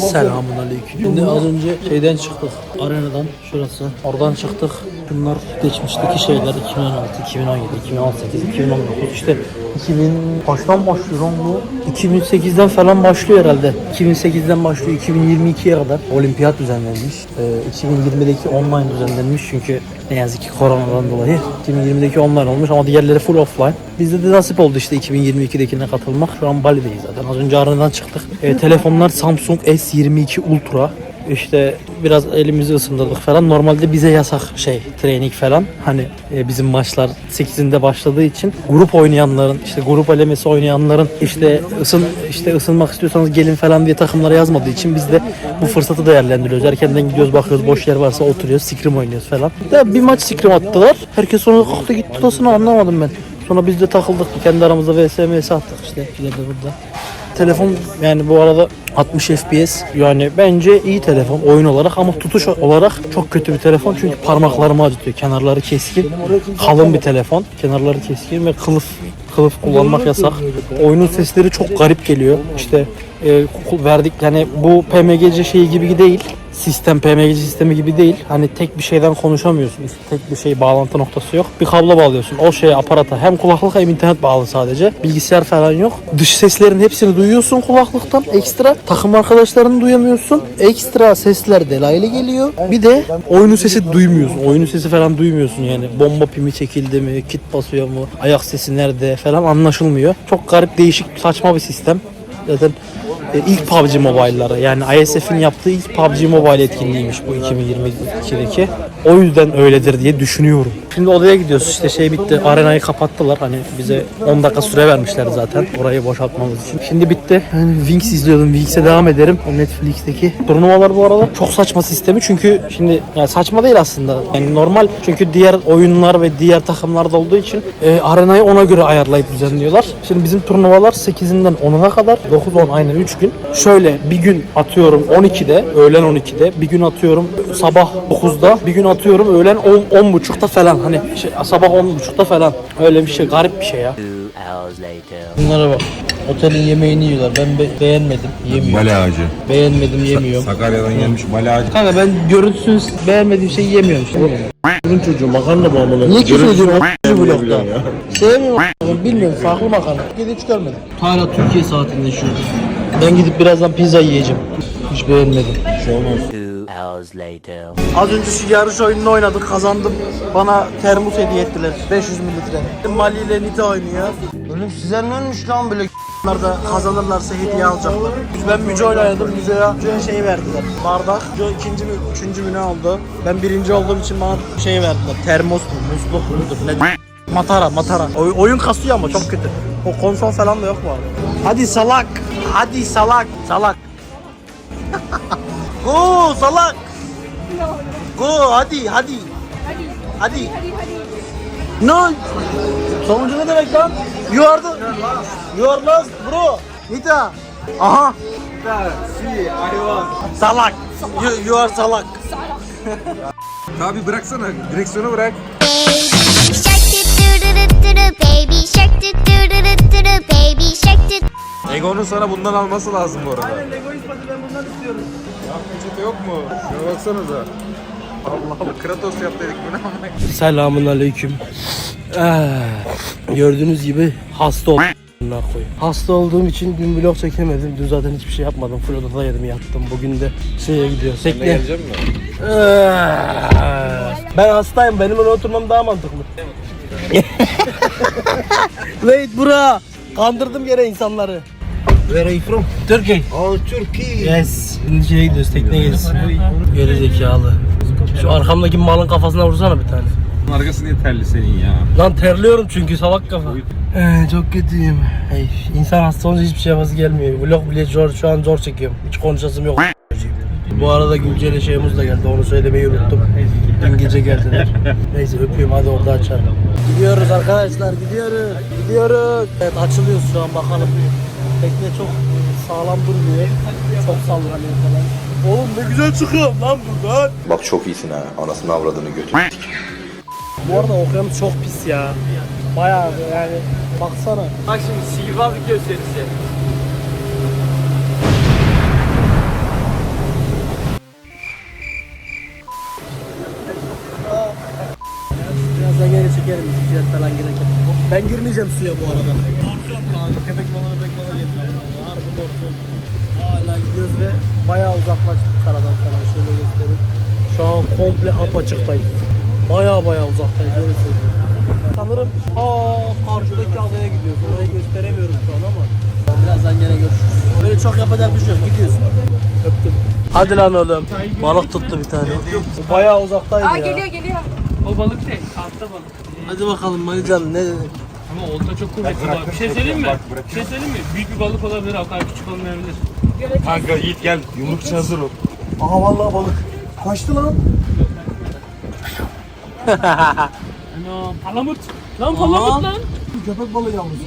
Selamun aleyküm. Şimdi az önce şeyden çıktık. Arenadan şurası. Oradan çıktık. Bunlar geçmişteki şeyler 2016, 2017, 2018, 2019 işte 2000 kaçtan başlıyor lan bu? 2008'den falan başlıyor herhalde. 2008'den başlıyor 2022'ye kadar olimpiyat düzenlenmiş. Ee, 2020'deki online düzenlenmiş çünkü ne yazık ki koronadan dolayı 2020'deki online olmuş ama diğerleri full offline. Bizde de nasip oldu işte 2022'dekine katılmak. Şu an Bali'deyiz zaten. Az önce arenadan çıktık. Ee, telefonlar Samsung S22 Ultra. İşte biraz elimizi ısındırdık falan. Normalde bize yasak şey training falan. Hani e, bizim maçlar 8'inde başladığı için grup oynayanların işte grup elemesi oynayanların işte ısın işte ısınmak istiyorsanız gelin falan diye takımlara yazmadığı için biz de bu fırsatı değerlendiriyoruz. Erkenden gidiyoruz bakıyoruz boş yer varsa oturuyoruz scrim oynuyoruz falan. Da bir maç scrim attılar. Herkes sonra kalktı gitti tutasını anlamadım ben. Sonra biz de takıldık kendi aramızda VSMS attık işte. Bir burada. Telefon yani bu arada 60 FPS yani bence iyi telefon oyun olarak ama tutuş olarak çok kötü bir telefon çünkü parmaklarımı acıtıyor. Kenarları keskin, kalın bir telefon. Kenarları keskin ve kılıf kılıf kullanmak yasak. Oyunun sesleri çok garip geliyor. İşte e, verdik yani bu PMGC şeyi gibi değil. Sistem PMGC sistemi gibi değil. Hani tek bir şeyden konuşamıyorsun. Tek bir şey bağlantı noktası yok. Bir kablo bağlıyorsun. O şeye aparata hem kulaklık hem internet bağlı sadece. Bilgisayar falan yok. Dış seslerin hepsini duyuyorsun kulaklıktan. Ekstra takım arkadaşlarını duyamıyorsun. Ekstra sesler delaylı geliyor. Bir de oyunun sesi duymuyorsun. Oyunun sesi falan duymuyorsun yani. Bomba pimi çekildi mi? Kit basıyor mu? Ayak sesi nerede falan anlaşılmıyor. Çok garip değişik saçma bir sistem. Zaten ilk PUBG Mobile'ları yani ISF'in yaptığı ilk PUBG Mobile etkinliğiymiş bu 2022'deki. O yüzden öyledir diye düşünüyorum. Şimdi odaya gidiyoruz işte şey bitti arenayı kapattılar hani bize 10 dakika süre vermişler zaten orayı boşaltmamız için. Şimdi bitti. Yani Wings izliyordum. Wings'e devam ederim. O Netflix'teki turnuvalar bu arada çok saçma sistemi çünkü şimdi yani saçma değil aslında. Yani normal çünkü diğer oyunlar ve diğer takımlarda olduğu için e, arenayı ona göre ayarlayıp düzenliyorlar. Şimdi bizim turnuvalar 8'inden 10'una kadar 9-10 aynen 3 gün. Şöyle bir gün atıyorum 12'de öğlen 12'de bir gün atıyorum sabah 9'da bir gün atıyorum öğlen 10 10.30'da falan hani şey, sabah 10.30'da falan öyle bir şey garip bir şey ya. Bunlara bak. Otelin yemeğini yiyorlar. Ben be- beğenmedim. Yemiyorum. Bale ağacı. Beğenmedim yemiyorum. Sakarya'dan gelmiş bale ağacı. Kanka ben görüntüsünü beğenmediğim şeyi yemiyorum. Şimdi. Bunun çocuğu makarna bağımlı. Niye küfür ediyorsun o vlogda? Sevmiyorum bilmiyorum farklı makarna. Türkiye'de hiç görmedim. Hala Türkiye saatinde yaşıyoruz. Ben gidip birazdan pizza yiyeceğim. Hiç beğenmedim. Two hours later. Az önce şu yarış oyununu oynadık kazandım. Bana termos hediye ettiler 500 mililitre. Mali ile Nita oynuyor. Oğlum size ne olmuş lan böyle da kazanırlarsa hediye alacaklar. Ben Müce ile oynadım. Müce'ye Müce'ye şey verdiler. Bardak. Müce ikinci mi, üçüncü mü ne oldu? Ben birinci olduğum için bana şey verdiler. Termos mu, musluk mudur ne? Matara, matara. Oy- oyun kasıyor ama çok kötü. O konsol falan da yok bu arada. Hadi salak. Hadi salak. Salak. Go salak. Go hadi hadi. Hadi. No. Sonuncu ne demek lan? You are the... You are last bro. Nita. Aha. Salak. You, you are salak. Abi bıraksana. Direksiyonu bırak. Ego'nun sana bundan alması lazım bu arada. Aynen Ego ispatı ben bundan istiyorum. Ya peçete yok mu? Şuna baksanıza. Allah Allah Kratos yap dedik bu ne amına. Selamun aleyküm. gördüğünüz gibi hasta oldum. Hasta olduğum için dün vlog çekemedim. Dün zaten hiçbir şey yapmadım. Full odada yedim yattım. Bugün de şeye gidiyor. Sekne. Gelecek mi? Ben hastayım. Benim oraya oturmam daha mantıklı. Wait bura. Kandırdım gene insanları. Where are you from? Turkey. Oh Türkiye. Yes. Şimdi şeye gidiyoruz. Tekne gezisi. Geri zekalı. Şu arkamdaki malın kafasına vursana bir tane. Arkası niye terli senin ya? Lan terliyorum çünkü salak kafa. Ee, çok kötüyüm. Hey, insan hasta olunca hiçbir şey yapası gelmiyor. Vlog bile zor, şu an zor çekiyorum. Hiç konuşasım yok. Bu arada Gülce ile şeyimiz de geldi. Onu söylemeyi unuttum. Dün gece geldiler. Neyse öpüyorum hadi orada açalım. Gidiyoruz arkadaşlar gidiyoruz. Gidiyoruz. Evet açılıyoruz şu an bakalım. Tekne çok sağlam durmuyor. Çok sallanıyor falan. Oğlum ne güzel çıkıyorum lan buradan. Bak çok iyisin ha. Anasını avradını götür. Bu arada okyanus çok pis ya. Bayağı yani baksana. Bak şimdi sihirbazlık gösterisi. Birazdan gene çekerim. Ticaret falan gerek. Ben girmeyeceğim suya bu arada. Komple apaçıktayız. Bayağı bayağı uzaktayız öyle söyleyeyim. Sanırım aa karşıdaki adaya gidiyoruz. Orayı gösteremiyorum şu an ama. Birazdan gene görüşürüz. Böyle çok yapacak bir şey yok. Gidiyoruz. Öptüm. Hadi lan oğlum. Balık tuttu bir tane. Bu bayağı uzaktaydı Aa ya. geliyor geliyor. O balık değil, altta balık. Hadi bakalım Malican ne dedi? Ama olta çok kuvvetli balık. Bir şey söyleyeyim mi? Bir şey söyleyeyim mi? Büyük bir balık olabilir, o kadar küçük olmayabilir. Kanka Yiğit gel. Yumruk için hazır ol. Aha vallahi balık. Kaçtı lan. Ano, palamut. Lan palamut lan. Köpek balığı yalnız.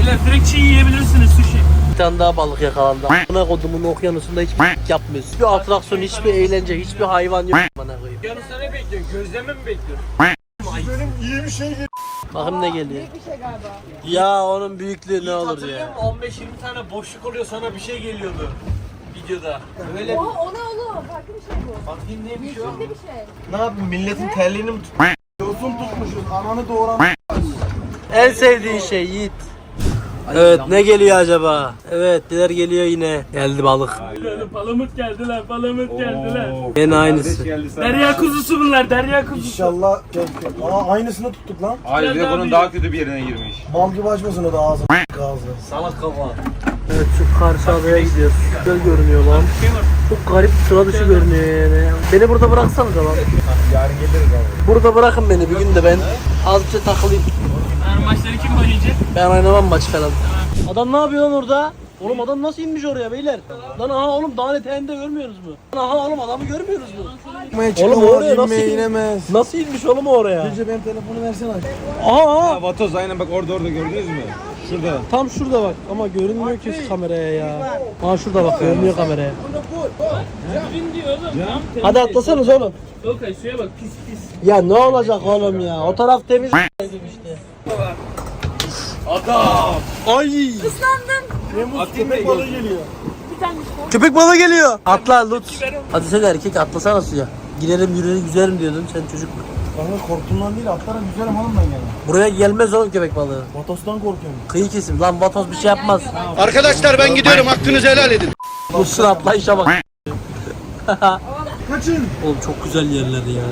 Bile direkt çiğ yiyebilirsiniz sushi. Bir tane daha balık yakalandı. Bana kodumun okyanusunda hiç yapmıyoruz. Hiçbir atraksiyon, hiçbir eğlence, hiçbir hayvan yok. Bana koyayım. Yanısına ne bekliyorsun? Gözleme mi bekliyorsun? Bakın ne geliyor. Bir şey galiba. Ya onun büyüklüğü ne olur ya. 15-20 tane boşluk oluyor sana bir şey geliyordu videoda. Öyle O, o ne Farklı bir şey bu. bakayım neymiş o. Farklı bir şey. Ne yapayım milletin terliğini mi tut? Yosun tutmuşuz. Ananı doğuran. En sevdiğin şey Yiğit. Evet ne geliyor acaba? Evet neler geliyor yine. Geldi balık. Palamut geldiler, palamut geldiler. Yine aynısı. Derya kuzusu bunlar, derya kuzusu. İnşallah Aa aynısını tuttuk lan. Hayır bir de bunun daha kötü bir yerine girmiş. Bal gibi açmasın o da ağzını ağzını. Salak kafa. Evet şu karşı adaya gidiyoruz. Güzel görünüyor lan. Çok garip sıra dışı görünüyor yani. Beni burada bıraksanız lan. Yarın geliriz abi. Burada bırakın beni bir gün de ben azıcık takılayım. Yani maçları kim oynayacak? Ben oynamam maç falan. Adam ne yapıyor lan orada? Oğlum adam nasıl inmiş oraya beyler? Lan aha oğlum dağın eteğinde görmüyoruz mu? Lan aha oğlum adamı görmüyoruz mu? Oğlum oraya nasıl inemez. Nasıl inmiş oğlum oraya? Gece benim telefonu versene aç. Aha aha Vatoz aynen bak orada orada gördünüz mü? Şurada. tam şurada bak ama görünmüyor ki kameraya ya. Aha şurada bak görünüyor kameraya. Temiz. Hadi atlasanız oğlum. Okay, suya bak pis pis. Ya ne olacak oğlum ya? O taraf temiz dedim işte. Adam. Ay. Köpek balığı geliyor. Köpek balığı geliyor. Atla Lut. Hadi sen erkek atlasana suya. Girerim yürüyelim güzelim diyordun sen çocuk. Kanka korktuğumdan değil atlara güzelim oğlum ben gene. Buraya gelmez oğlum köpek balığı. Vatos'tan korkuyorum. Kıyı kesim lan vatoz bir şey yapmaz. Arkadaşlar ben gidiyorum hakkınızı helal edin. Lut'sun atlayışa bak. Kaçın. Oğlum çok güzel yerler ya.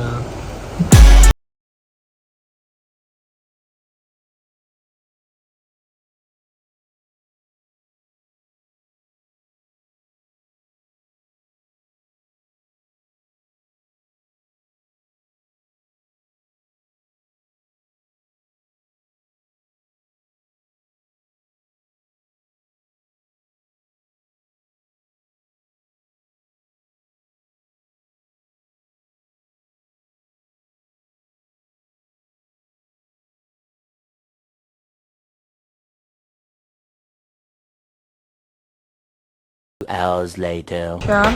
Hours later. Şu an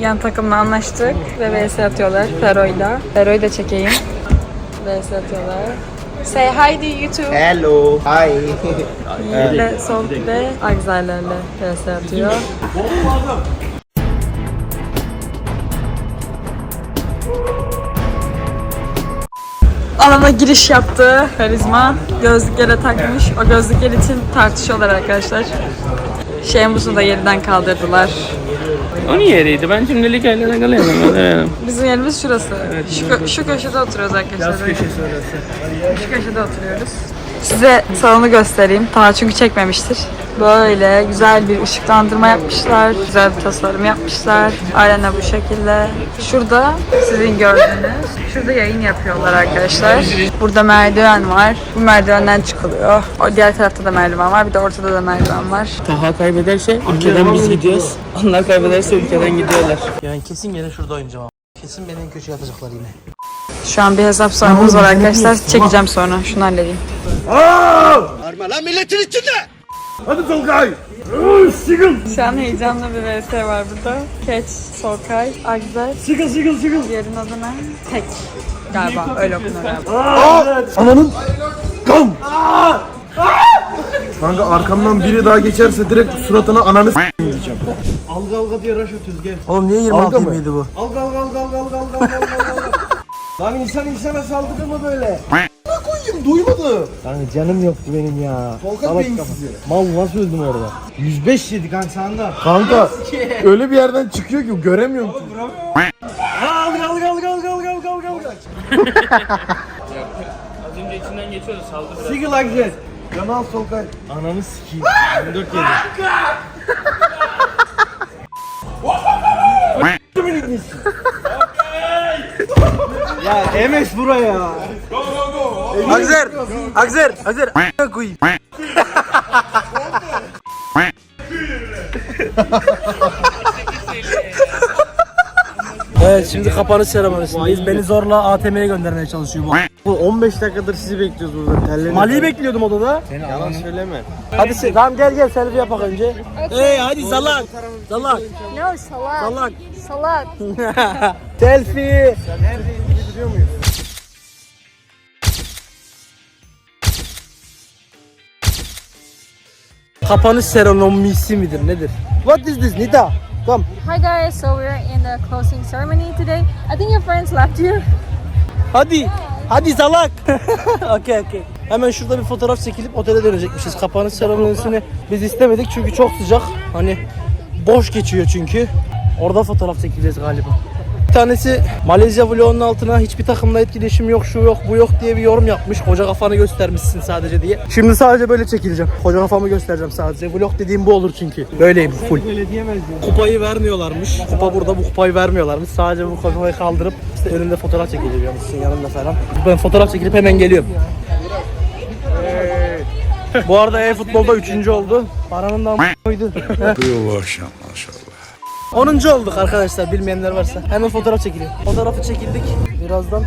yan takımla anlaştık ve vs atıyorlar Fero'yla. Fero'yu da çekeyim. vs atıyorlar. Say hi to YouTube. Hello. Hi. Yiğit'le Solk'le Agzaylar'la vs atıyor. Alana giriş yaptı Karizma. Gözlüklere takmış. O gözlükler için tartışıyorlar arkadaşlar. Şemus'u da yerden kaldırdılar. O niye yeriydi? Ben şimdilik eline kalayım. Bizim yerimiz şurası. Şu, kö- şu köşede oturuyoruz arkadaşlar. Şu köşede oturuyoruz. Size salonu göstereyim. Ta çünkü çekmemiştir. Böyle güzel bir ışıklandırma yapmışlar. Güzel bir tasarım yapmışlar. Aynen bu şekilde. Şurada sizin gördüğünüz. Şurada yayın yapıyorlar arkadaşlar. Burada merdiven var. Bu merdivenden çıkılıyor. O diğer tarafta da merdiven var. Bir de ortada da merdiven var. Taha kaybederse ülkeden biz gidiyoruz. Onlar kaybederse ülkeden gidiyorlar. Yani kesin gene şurada oynayacağım ama. Kesin beni en köşeye atacaklar yine. Şu an bir hesap sorumuz var arkadaşlar. Çekeceğim sonra. Şunu halledeyim. Aa! Arma lan milletin içinde! Hadi Tolgay! Sigil! Şu an heyecanlı bir vs var burada. Keç, Solkay, Agzer. Sigil, sigil, sigil. Diğerinin adı ne? Tek. Galiba öyle okunur galiba. Ananın... Kam! Aa! Kanka arkamdan biri daha geçerse direkt suratına ananı s**eyim. Alga alga diye rush atıyoruz gel. Oğlum niye 26 mıydı bu? Alga alga alga alga alga alga alga alga. Lan insan insana saldırır mı böyle? Duymadım. Kanka canım yoktu benim ya. Volkan Salak beyinsiz kafa. Mal nasıl öldüm orada? 105 yedi kanka sağında. Kanka öyle bir yerden çıkıyor ki göremiyorum. ki. Aldık aldık aldık aldık aldık aldık aldık aldık. Az önce içinden geçiyordu saldı biraz. Sigi like that. Kemal Solkay. Ananı sikeyim. 24 yedi. ya Emes buraya. Akzer! Akzer! Akzer! koyayım. Evet şimdi kapanış seremonisindeyiz. Beni zorla ATM'ye göndermeye çalışıyor bu. Bu 15 dakikadır sizi bekliyoruz burada. Terledim. Mali'yi bekliyordum odada. Yalan söyleme. Hadi se- tamam gel gel selfie yapak önce. Hey hadi salak. Salak. No, salak. Salak. Salak. Selfie. Kapanış seremonisi midir nedir? What is this Nita? Come. Hi guys, so we're in the closing ceremony today. I think your friends left you. Hadi. Hadi salak. okey okey. Hemen şurada bir fotoğraf çekilip otele dönecekmişiz. Kapanış seremonisini biz istemedik çünkü çok sıcak. Hani boş geçiyor çünkü. Orada fotoğraf çekeceğiz galiba. Bir tanesi Malezya vlogunun altına hiçbir takımla etkileşim yok, şu yok, bu yok diye bir yorum yapmış. Koca kafanı göstermişsin sadece diye. Şimdi sadece böyle çekileceğim. Koca kafamı göstereceğim sadece. Vlog dediğim bu olur çünkü. Böyleyim full. Öyle diyemez ya. Kupayı vermiyorlarmış. Kupa burada bu kupayı vermiyorlarmış. Sadece bu kupayı kaldırıp işte önünde fotoğraf çekiliyormuşsun yanında falan. Ben fotoğraf çekilip hemen geliyorum. bu arada e-futbolda 3. oldu. Paranın da a**ıydı. 10. olduk arkadaşlar bilmeyenler varsa. Hemen fotoğraf çekiliyor. Fotoğrafı çekildik. Birazdan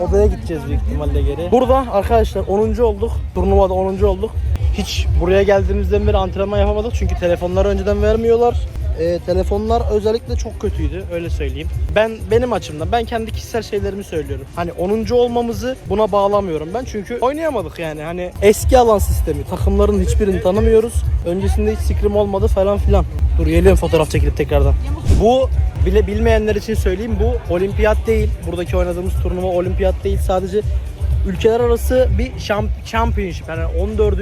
odaya gideceğiz büyük ihtimalle geri. Burada arkadaşlar 10. olduk. Turnuvada 10. olduk. Hiç buraya geldiğimizden beri antrenman yapamadık çünkü telefonları önceden vermiyorlar. Ee, telefonlar özellikle çok kötüydü öyle söyleyeyim. Ben benim açımdan ben kendi kişisel şeylerimi söylüyorum. Hani 10. olmamızı buna bağlamıyorum ben çünkü oynayamadık yani. Hani eski alan sistemi takımların hiçbirini tanımıyoruz. Öncesinde hiç sikrim olmadı falan filan. Dur geliyorum fotoğraf çekilip tekrardan. Bu bile bilmeyenler için söyleyeyim bu olimpiyat değil. Buradaki oynadığımız turnuva olimpiyat değil. Sadece ülkeler arası bir şamp championship yani 14.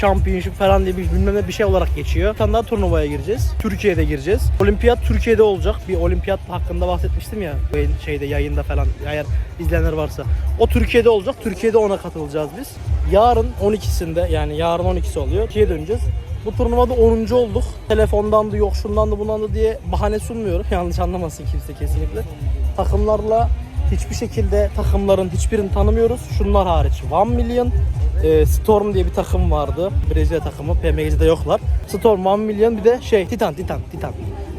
championship falan diye bir bilmem ne bir şey olarak geçiyor. Bir tane daha turnuvaya gireceğiz. Türkiye'de gireceğiz. Olimpiyat Türkiye'de olacak. Bir olimpiyat hakkında bahsetmiştim ya şeyde yayında falan eğer izleyenler varsa. O Türkiye'de olacak. Türkiye'de ona katılacağız biz. Yarın 12'sinde yani yarın 12'si oluyor. Türkiye'ye döneceğiz. Bu turnuvada 10. olduk. Telefondandı yok şundandı bundandı diye bahane sunmuyorum. Yanlış anlamasın kimse kesinlikle. Takımlarla hiçbir şekilde takımların hiçbirini tanımıyoruz. Şunlar hariç. One Million e, Storm diye bir takım vardı. Brezilya takımı. PMG'de yoklar. Storm, One Million bir de şey Titan, Titan, Titan.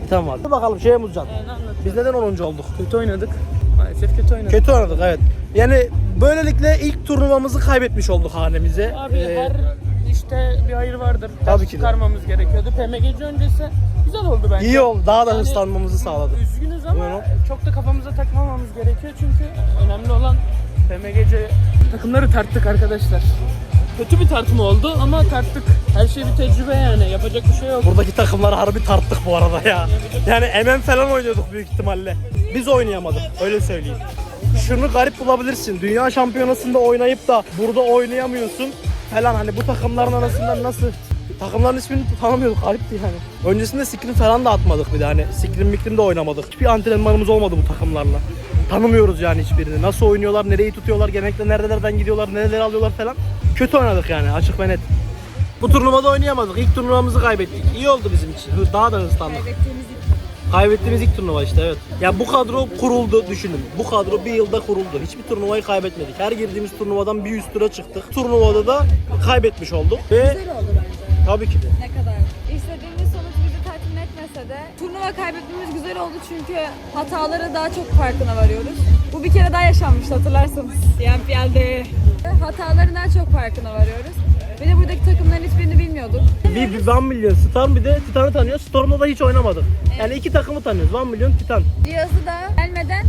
Titan vardı. Bakalım şeye Muzcan. Biz neden 10. olduk? Kötü oynadık. Maalesef kötü oynadık. Kötü oynadık evet. Yani böylelikle ilk turnuvamızı kaybetmiş olduk hanemize. Abi Ee, her işte bir hayır vardır. Tabii Ders ki de. çıkarmamız gerekiyordu. PMGC öncesi güzel oldu bence. iyi oldu. Daha da hırslanmamızı sağladı. Üzgünüz ama Buyurun. çok da kafamıza takmamamız gerekiyor çünkü önemli olan PMGC takımları tarttık arkadaşlar. Kötü bir tartma oldu ama tarttık. Her şey bir tecrübe yani. Yapacak bir şey yok. Buradaki takımları harbi tarttık bu arada ya. Yani MM falan oynuyorduk büyük ihtimalle. Biz oynayamadık öyle söyleyeyim. Şunu garip bulabilirsin. Dünya şampiyonasında oynayıp da burada oynayamıyorsun falan hani bu takımların arasında nasıl Takımların ismini tanımıyorduk garipti yani. Öncesinde scrim falan da atmadık bir de hani scrim mikrim de oynamadık. Hiçbir antrenmanımız olmadı bu takımlarla. Tanımıyoruz yani hiçbirini. Nasıl oynuyorlar, nereyi tutuyorlar, genellikle nerelerden gidiyorlar, nereleri alıyorlar falan. Kötü oynadık yani açık ve net. Bu turnuvada oynayamadık. İlk turnuvamızı kaybettik. İyi oldu bizim için. Daha da hızlandık. Kaybettiğimiz ilk turnuva işte evet. Ya bu kadro kuruldu düşünün. Bu kadro bir yılda kuruldu. Hiçbir turnuvayı kaybetmedik. Her girdiğimiz turnuvadan bir üst tura çıktık. Turnuvada da kaybetmiş olduk. Ve Güzel oldu bence. tabii ki de. Ne kadar. İstediğimiz sonuç bizi tatmin etmese de turnuva kaybetmemiz güzel oldu çünkü hataları daha çok farkına varıyoruz. Bu bir kere daha yaşanmıştı hatırlarsanız. YMPL'de. Hataların daha çok farkına varıyoruz. Bir de buradaki takımların hiçbirini bilmiyorduk. Bir, bir One Million Storm bir de Titan'ı tanıyor. Storm'da da hiç oynamadık. Yani iki takımı tanıyoruz. One Million Titan. Cihazı da gelmeden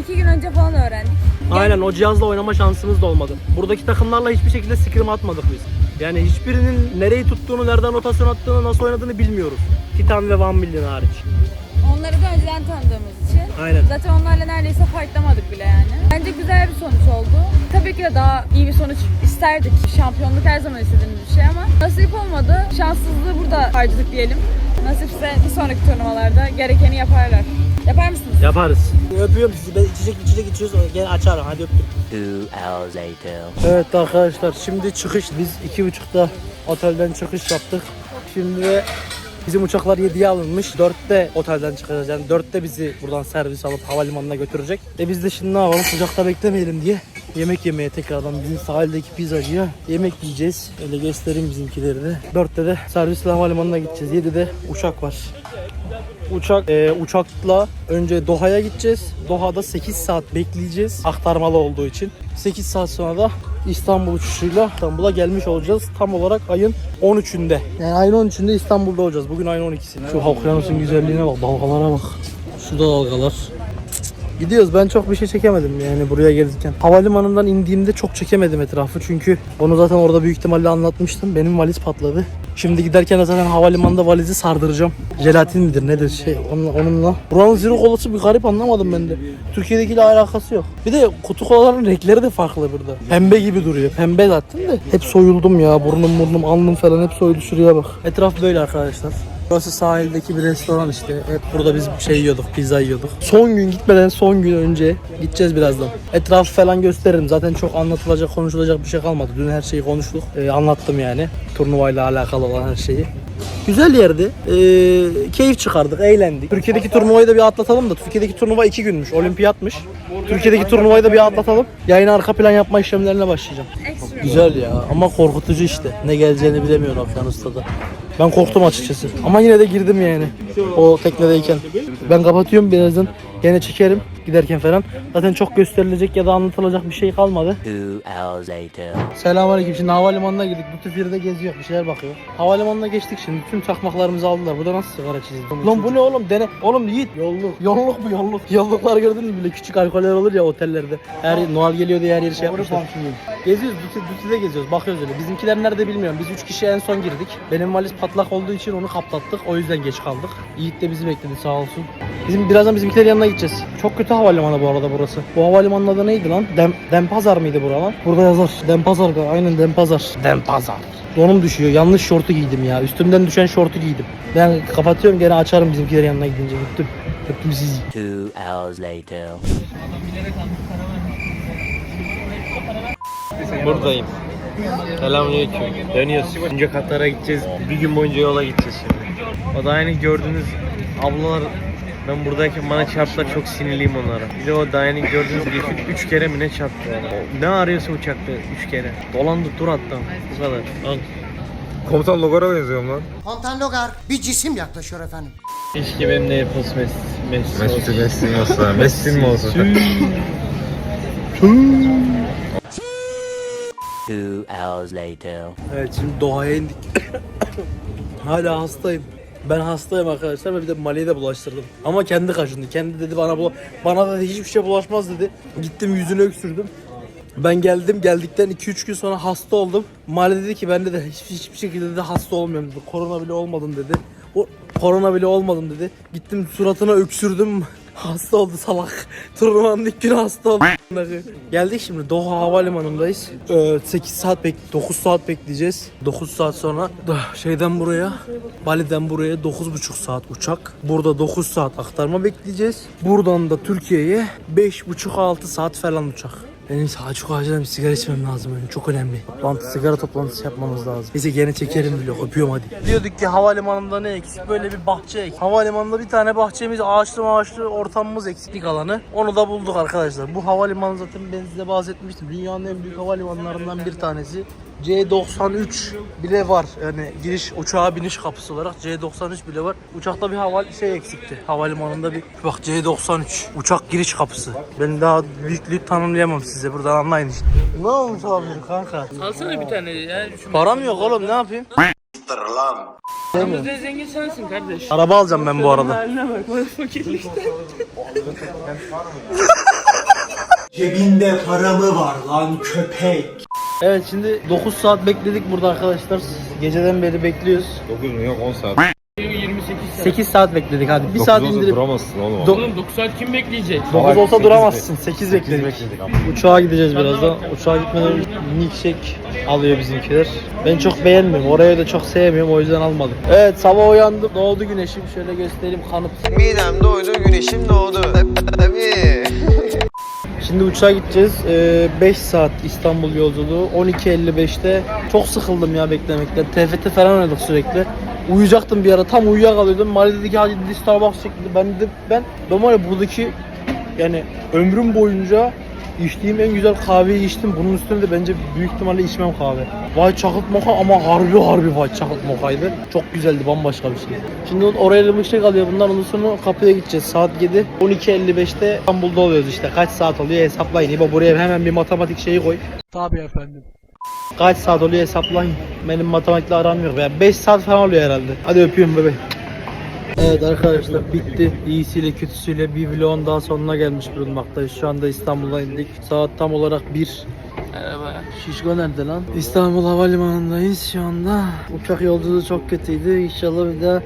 iki gün önce falan öğrendik. Aynen o cihazla oynama şansımız da olmadı. Buradaki takımlarla hiçbir şekilde scrim atmadık biz. Yani hiçbirinin nereyi tuttuğunu, nereden rotasyon attığını, nasıl oynadığını bilmiyoruz. Titan ve One Million hariç. Onlar Onları da önceden tanıdığımız. Aynen. Zaten onlarla neredeyse fightlamadık bile yani. Bence güzel bir sonuç oldu. Tabii ki de daha iyi bir sonuç isterdik. Şampiyonluk her zaman istediğimiz bir şey ama nasip olmadı. Şanssızlığı burada harcadık diyelim. Nasipse bir sonraki turnuvalarda gerekeni yaparlar. Yapar mısınız? Yaparız. Öpüyorum sizi. Ben içecek içecek içiyoruz. Gel açarım. Hadi öptüm. Two hours later. Evet arkadaşlar şimdi çıkış. Biz iki buçukta otelden çıkış yaptık. Şimdi bizim uçaklar 7'ye alınmış. 4'te otelden çıkacağız. Yani 4'te bizi buradan servis alıp havalimanına götürecek. E biz de şimdi ne yapalım sıcakta beklemeyelim diye yemek yemeye tekrardan bizim sahildeki pizzacıya yemek yiyeceğiz. Öyle göstereyim bizimkileri de. 4'te de servisle havalimanına gideceğiz. 7'de uçak var. Uçak e, uçakla önce Doha'ya gideceğiz. Doha'da 8 saat bekleyeceğiz aktarmalı olduğu için. 8 saat sonra da İstanbul uçuşuyla İstanbul'a gelmiş olacağız. Tam olarak ayın 13'ünde. Yani ayın 13'ünde İstanbul'da olacağız. Bugün ayın 12'si. Şu okyanusun güzelliğine bak, dalgalara bak. Şu da dalgalar. Gidiyoruz. Ben çok bir şey çekemedim yani buraya gelirken. Havalimanından indiğimde çok çekemedim etrafı. Çünkü onu zaten orada büyük ihtimalle anlatmıştım. Benim valiz patladı. Şimdi giderken de zaten havalimanında valizi sardıracağım. Jelatin midir nedir şey onunla. onunla. Buranın zero kolası bir garip anlamadım ben de. Türkiye'dekiyle alakası yok. Bir de kutu kolaların renkleri de farklı burada. Pembe gibi duruyor. Pembe zaten de. Hep soyuldum ya. Burnum burnum alnım falan hep soyuldu şuraya bak. Etraf böyle arkadaşlar. Burası sahildeki bir restoran işte. Hep burada biz şey yiyorduk, pizza yiyorduk. Son gün gitmeden son gün önce gideceğiz birazdan. Etrafı falan gösteririm. Zaten çok anlatılacak, konuşulacak bir şey kalmadı. Dün her şeyi konuştuk. Ee, anlattım yani. Turnuvayla alakalı olan her şeyi. Güzel yerdi. Ee, keyif çıkardık, eğlendik. Türkiye'deki turnuvayı da bir atlatalım da. Türkiye'deki turnuva iki günmüş, olimpiyatmış. Türkiye'deki turnuvayı da bir atlatalım. Yayına arka plan yapma işlemlerine başlayacağım. Güzel ya ama korkutucu işte. Ne geleceğini bilemiyorsun okyanusta da. Ben korktum açıkçası. Ama yine de girdim yani. O teknedeyken. Ben kapatıyorum birazdan. Yine çekerim giderken falan. Zaten çok gösterilecek ya da anlatılacak bir şey kalmadı. Selamünaleyküm. Şimdi havalimanına girdik. Bu tüfürde geziyor. Bir şeyler bakıyor. Havalimanına geçtik şimdi. Tüm çakmaklarımızı aldılar. Burada nasıl sigara çizildi? Lan bu ne oğlum? Dene. Oğlum Yiğit. Yolluk. Yolluk bu yolluk. Yolluklar gördünüz mü? Bile küçük alkoller olur ya otellerde. Her Noel geliyor diye her yeri şey yapmışlar. Geziyoruz. Duty'de geziyoruz. Bakıyoruz öyle. Bizimkiler nerede bilmiyorum. Biz 3 kişi en son girdik. Benim valiz patlak olduğu için onu kaplattık. O yüzden geç kaldık. Yiğit de bizi bekledi sağ olsun. Bizim birazdan bizimkilerin yanına gideceğiz. Çok kötü havalimanı bu arada burası. Bu havalimanının adı neydi lan? Dem, Dempazar mıydı buralar? Burada yazar. Dempazar. Aynen Dempazar. Dempazar. Donum düşüyor. Yanlış şortu giydim ya. Üstümden düşen şortu giydim. Ben kapatıyorum gene açarım bizimkilerin yanına gidince. Öptüm. Öptüm sizi. Two hours later. Buradayım. Selamünaleyküm. Dönüyoruz. Önce Katar'a gideceğiz. Bir gün boyunca yola gideceğiz şimdi. O da aynı gördüğünüz ablalar ben buradayken bana çarptılar çok sinirliyim onlara. Bir de o Dayan'ı gördüğünüz gibi 3 kere mi ne çarptı yani. Ne arıyorsa uçakta 3 kere. Dolandı tur attı. Bu kadar. Al. Komutan Logar'a benziyorum lan. Komutan Logar bir cisim yaklaşıyor efendim. Keşke benim de yapılsın Messi. Messi, Messi olsun. Messi mi olsa? Messi mi olsa? Two hours later. Evet şimdi Doha'ya indik. Hala hastayım. Ben hastayım arkadaşlar ve bir de Mali'ye de bulaştırdım. Ama kendi kaşındı. Kendi dedi bana bu bana da hiçbir şey bulaşmaz dedi. Gittim yüzünü öksürdüm. Ben geldim geldikten 2-3 gün sonra hasta oldum. Mali dedi ki ben de hiçbir, hiçbir şekilde de hasta olmuyorum dedi. Korona bile olmadım dedi. O korona bile olmadım dedi. Gittim suratına öksürdüm. Hasta oldu salak. Turnuvanın ilk günü hasta oldu. Geldik şimdi Doha Havalimanı'ndayız. Ee, 8 saat bek 9 saat bekleyeceğiz. 9 saat sonra şeyden buraya Bali'den buraya 9,5 saat uçak. Burada 9 saat aktarma bekleyeceğiz. Buradan da Türkiye'ye 5,5-6 saat falan uçak. Benim çok acilen bir sigara içmem lazım benim. Çok önemli. Toplantı, sigara toplantısı yapmamız lazım. Neyse gene çekerim vlog. Öpüyorum hadi. Diyorduk ki havalimanında ne eksik? Böyle bir bahçe eksik. Havalimanında bir tane bahçemiz, ağaçlı ağaçlı ortamımız eksiklik alanı. Onu da bulduk arkadaşlar. Bu havalimanı zaten ben size bahsetmiştim. Dünyanın en büyük havalimanlarından bir tanesi. C93 bile var. Yani giriş uçağa biniş kapısı olarak C93 bile var. Uçakta bir hava şey eksikti. Havalimanında bir bak C93 uçak giriş kapısı. Ben daha büyüklüğü tanımlayamam size. Buradan anlayın işte. Ne olmuş abi kanka? Alsana bir tane ya. Şu Param yok oğlum ne yapayım? Aramızda zengin sensin kardeş. Araba alacağım ben bu arada. Haline bak bana fakirlikten. Cebinde para mı var lan köpek? Evet şimdi 9 saat bekledik burada arkadaşlar. Geceden beri bekliyoruz. 9 mu yok 10 saat. 28 saat. 8 saat bekledik hadi. 1 saat indirip duramazsın oğlum. Do- Oğlum 9 saat kim bekleyecek? 9 olsa duramazsın. 8 bekledik. Uçağa gideceğiz birazdan. Uçağa gitmeden önce milkshake alıyor bizimkiler. Ben çok beğenmiyorum. Orayı da çok sevmiyorum. O yüzden almadım. Evet sabah uyandım. Doğdu güneşim. Şöyle göstereyim kanıt. Midem doydu, güneşim doğdu. Tabii. Şimdi uçağa gideceğiz. 5 saat İstanbul yolculuğu. 12.55'te çok sıkıldım ya beklemekten. TFT falan oynadık sürekli. Uyuyacaktım bir ara. Tam uyuyakalıyordum. Mari dedi ki hadi dedi Starbucks çek dedi. Ben dedim ben ben var ya buradaki yani ömrüm boyunca içtiğim en güzel kahveyi içtim. Bunun üstüne de bence büyük ihtimalle içmem kahve. Vay çakıt moka ama harbi harbi vay çakıt mokaydı. Çok güzeldi bambaşka bir şey. Şimdi oraya bir şey kalıyor. Bundan ondan sonra kapıya gideceğiz. Saat 7. 12.55'te İstanbul'da oluyoruz işte. Kaç saat oluyor hesaplayın. İbo buraya hemen bir matematik şeyi koy. Tabii efendim. Kaç saat oluyor hesaplayın. Benim matematikle aram yok. Yani 5 saat falan oluyor herhalde. Hadi öpüyorum bebe. Evet arkadaşlar bitti. İyisiyle kötüsüyle bir vlogun daha sonuna gelmiş bulunmaktayız. Şu anda İstanbul'a indik. Saat tam olarak 1. Merhaba. Şişko nerede lan? İstanbul Havalimanı'ndayız şu anda. Uçak yolculuğu çok kötüydü. İnşallah bir daha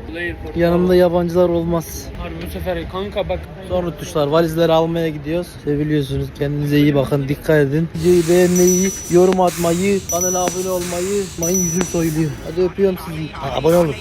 yanımda yabancılar olmaz. Harbi bu sefer kanka bak Son tuşlar valizleri almaya gidiyoruz. Seviliyorsunuz. Kendinize iyi bakın. Dikkat edin. Videoyu beğenmeyi, yorum atmayı, kanala abone olmayı unutmayın. Yüzüm soyuluyor. Hadi öpüyorum sizi. Ha, abone olun.